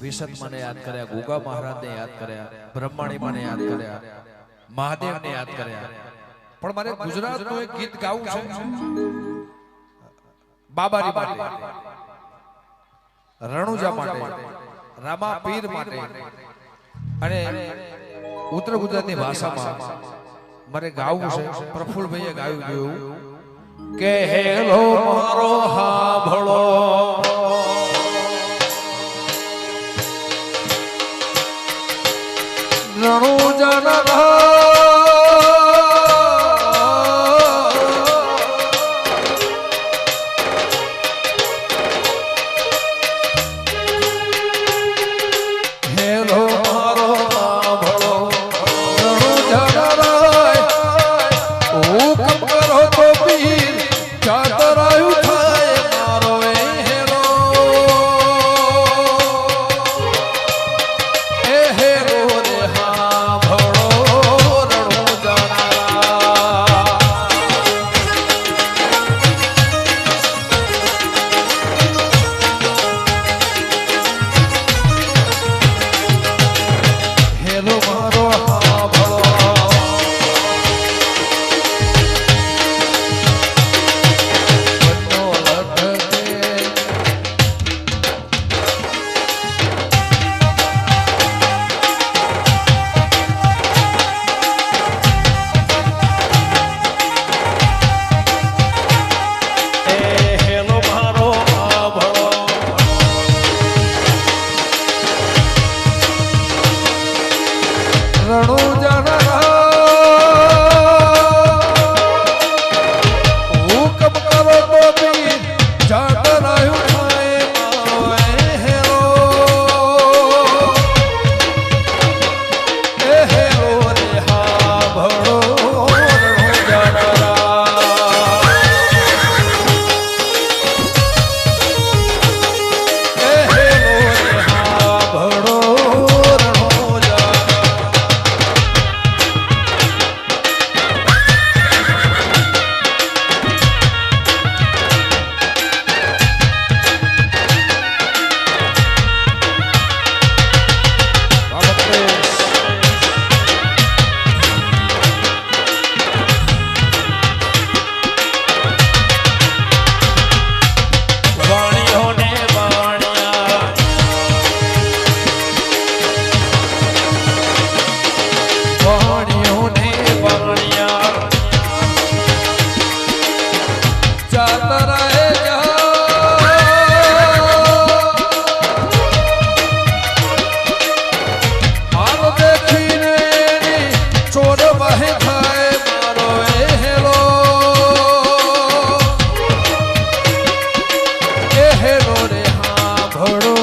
વિશદ મને યાદ કર્યા, ગોગા મહારાજને યાદ કર્યા, બ્રહ્માણી મને યાદ કર્યા, મહાદેવને યાદ કર્યા. પણ મારે ગુજરાતનું એક ગીત ગાવું છે. બાબારી માટે, રણુજા માટે, રામા પીર માટે. અને ઉત્તર ગુજરાતની ભાષામાં મારે ગાવું છે, પ્રફુલભાઈએ ગાયું ગયું કે હેલો મારો હાભળો. રણુજા રણો ભણો.